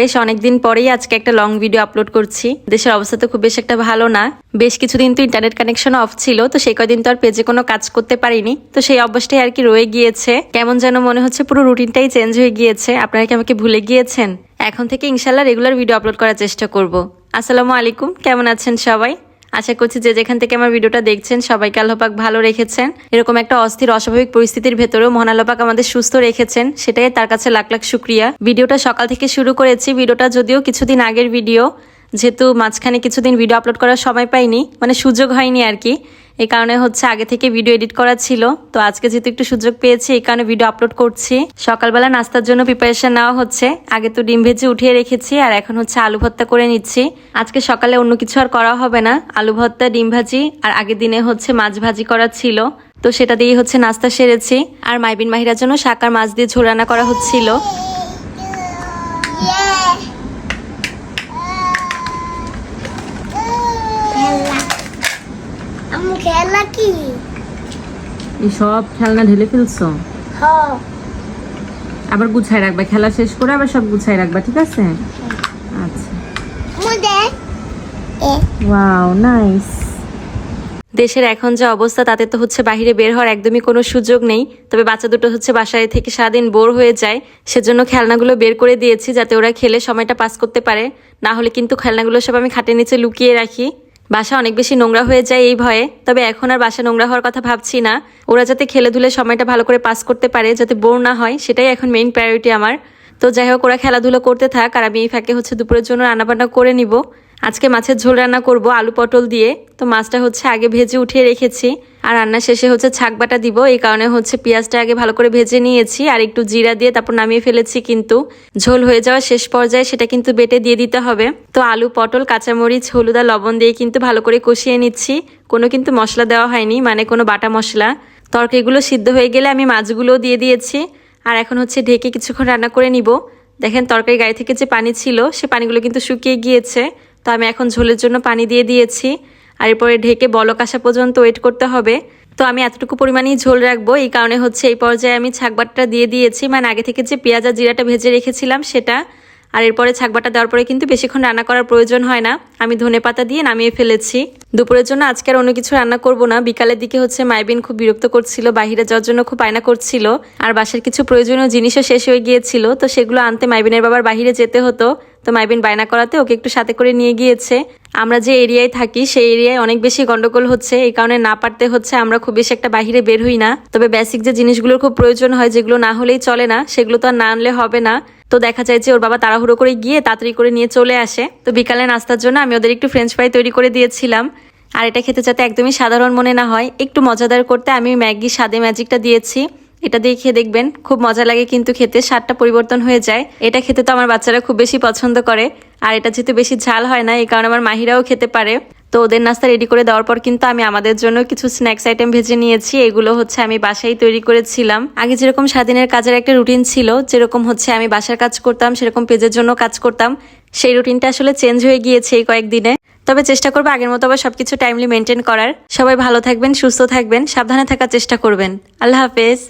বেশ অনেকদিন পরেই আজকে একটা লং ভিডিও আপলোড করছি। দেশের অবস্থা তো খুব বেশ একটা ভালো না। বেশ কিছুদিন তো ইন্টারনেট কানেকশন অফ ছিল, তো সেই কদিন তো আর পেজে কোনো কাজ করতে পারিনি। তো সেই অভ্যাসটাই আর কি রয়ে গিয়েছে। কেমন যেন মনে হচ্ছে পুরো রুটিনটাই চেঞ্জ হয়ে গিয়েছে। আপনারা কি আমাকে ভুলে গিয়েছেন? এখন থেকে ইনশাল্লাহ রেগুলার ভিডিও আপলোড করার চেষ্টা করব। আসসালামু আলাইকুম, কেমন আছেন সবাই? আশা করছি যে যেখান থেকে আমার ভিডিওটা দেখছেন, সবাইকে আল্লাপাক ভালো রেখেছেন। এরকম একটা অস্থির, অস্বাভাবিক পরিস্থিতির ভেতরেও মহান আল্লাপাক আমাদের সুস্থ রেখেছেন, সেটাই তার কাছে লাখ লাখ শুক্রিয়া। ভিডিওটা সকাল থেকে শুরু করেছি, ভিডিওটা যদিও কিছুদিন আগের ভিডিও, যেহেতু মাঝখানে কিছুদিন ভিডিও আপলোড করার সময় পাইনি মানে সুযোগ হয়নি আর কি। এই কারণে হচ্ছে আগে থেকে ভিডিও এডিট করা ছিল। তো আজকে যেহেতু একটু সুযোগ পেয়েছি, এই কারণে ভিডিও আপলোড করছি। সকালবেলা নাস্তার জন্য প্রিপারেশন নেওয়া হচ্ছে। আগে তো ডিম ভেজে উঠিয়ে রেখেছি, আর এখন হচ্ছে আলু ভর্তা করে নিচ্ছি। আজকে সকালে অন্য কিছু আর করা হবে না। আলু ভর্তা, ডিম ভাজি, আর আগের দিনে হচ্ছে মাছ ভাজি করা ছিল। তো সেটা দিয়েই হচ্ছে নাস্তা সেরেছি। আর মাইবিন মাহিরার জন্য শাক আর মাছ দিয়ে ঝোল রান্না করা হচ্ছিল খেলা আম্মু খেলা কি? এই সব খেলনা ঢেলে ফেলছো? হ। আবার গুছাই রাখবা খেলা শেষ করে আবার সব গুছাই রাখবা ঠিক আছে? আচ্ছা। আম্মু ওয়াও নাইস। দেশের এখন যে অবস্থা তাতে তো হচ্ছে বাহিরে বের হওয়ার একদমই কোনো সুযোগ নেই। তবে বাচ্চা দুটো হচ্ছে বাসায় থেকে সারাদিন বোর হয়ে যায়। সেজন্য খেলনাগুলো বের করে দিয়েছি যাতে ওরা খেলে সময়টা পাস করতে পারে। না হলে কিন্তু খেলনাগুলো সব আমি খাটের নিচে লুকিয়ে রাখি। বাসা অনেক বেশি নোংরা হয়ে যায় এই ভয়ে। তবে এখন আর বাসা নোংরা হওয়ার কথা ভাবছি না। ওরা যাতে খেলে ধুলে সময়টা ভালো করে পাস করতে পারে, যাতে বোর না হয়, সেটাই এখন মেইন প্রায়োরিটি আমার। তো যাই হোক, ওরা খেলাধুলো করতে থাক, আর আমি এই ফাঁকে হচ্ছে দুপুরের জন্য রান্নাবান্না করে নিব। আজকে মাছের ঝোল রান্না করব আলু পটল দিয়ে। তো মাছটা হচ্ছে আগে ভেজে উঠিয়ে রেখেছি। আর রান্না শেষে হচ্ছে ছাক বাটা দিব। এই কারণে হচ্ছে পেঁয়াজটা আগে ভালো করে ভেজে নিয়েছি। আর একটু জিরা দিয়ে তারপর নামিয়ে ফেলেছি কিন্তু ঝোল হয়ে যাওয়ার শেষ পর্যায়ে সেটা কিন্তু বেটে দিয়ে দিতে হবে। তো আলু পটল, কাঁচামরিচ, হলুদ লবণ দিয়ে কিন্তু ভালো করে কষিয়ে নিচ্ছি। কোনো কিন্তু মশলা দেওয়া হয়নি মানে কোনো বাটা মশলা। তরকারিগুলো সিদ্ধ হয়ে গেলে আমি মাছগুলোও দিয়ে দিয়েছি। আর এখন হচ্ছে ঢেকে কিছুক্ষণ রান্না করে নিব। দেখেন তরকারি গায়ে থেকে যে পানি ছিল, সে পানিগুলো কিন্তু শুকিয়ে গিয়েছে। তো আমি এখন ঝোলের জন্য পানি দিয়ে দিয়েছি। আর এরপরে ঢেকে বলক আসা পর্যন্ত ওয়েট করতে হবে। তো আমি এতটুকু পরিমাণেই ঝোল রাখব। এই কারণে হচ্ছে এই পর্যায়ে আমি ছাকবাটটা দিয়ে দিয়েছি। মানে আগে থেকে যে পেঁয়াজ আর জিরাটা ভেজে রেখেছিলাম সেটা। আর এরপরে ছাকবাটা দেওয়ার পরে কিন্তু বেশিক্ষণ রান্না করার প্রয়োজন হয় না। আমি ধনে পাতা দিয়ে নামিয়ে ফেলেছি। দুপুরের জন্য আজকে আর অন্য কিছু রান্না করব না। বিকালের দিকে হচ্ছে মাইবিন খুব বিরক্ত করছিল বাহিরে যাওয়ার জন্য খুব আয়না করছিল। আর বাসার কিছু প্রয়োজনীয় জিনিসও শেষ হয়ে গিয়েছিল। তো সেগুলো আনতে মাইবিনের বাবার বাহিরে যেতে হতো। তো মাইবিন বায়না করাতে ওকে একটু সাথে করে নিয়ে গিয়েছে। আমরা যে এরিয়ায় থাকি, সেই এরিয়ায় অনেক বেশি গন্ডগোল হচ্ছে। এই কারণে না পারতে হচ্ছে, আমরা খুব বেশি একটা বাহিরে বের হই না। তবে বেসিক যে জিনিসগুলোর খুব প্রয়োজন হয়, যেগুলো না হলেই চলে না, সেগুলো তো আর না আনলে হবে না। তো দেখা যায় যে ওর বাবা তাড়াহুড়ো করে গিয়ে তাড়াতাড়ি করে নিয়ে চলে আসে। তো বিকালে নাস্তার জন্য আমি ওদের একটু ফ্রেঞ্চ ফ্রাই তৈরি করে দিয়েছিলাম। আর এটা খেতে যাতে একদমই সাধারণ মনে না হয়, একটু মজাদার করতে আমি ম্যাগি স্বাদে ম্যাজিকটা দিয়েছি। এটা দিয়ে খেয়ে দেখবেন, খুব মজা লাগে কিন্তু খেতে, স্বাদটা পরিবর্তন হয়ে যায়। এটা খেতে তো আমার বাচ্চারা খুব বেশি পছন্দ করে। আর এটা যেহেতু বেশি ঝাল হয় না, এই কারণে আমার মাহিরাও খেতে পারে। তো ওদের নাস্তা রেডি করে দেওয়ার পর কিন্তু আমি আমাদের জন্য কিছু স্ন্যাক্স আইটেম ভেজে নিয়েছি। এগুলো হচ্ছে আমি বাসায় তৈরি করেছিলাম। আগে যেরকম স্বাধীনের কাজের একটা রুটিন ছিল, যেরকম হচ্ছে আমি বাসার কাজ করতাম, সেরকম পেজের জন্য কাজ করতাম। সেই রুটিনটা আসলে চেঞ্জ হয়ে গিয়েছে এই কয়েকদিনে। তবে চেষ্টা করব আগের মতো আবার সবকিছু টাইমলি মেনটেন করার। সবাই ভালো থাকবেন, সুস্থ থাকবেন, সাবধানে থাকার চেষ্টা করবেন। আল্লাহ হাফেজ।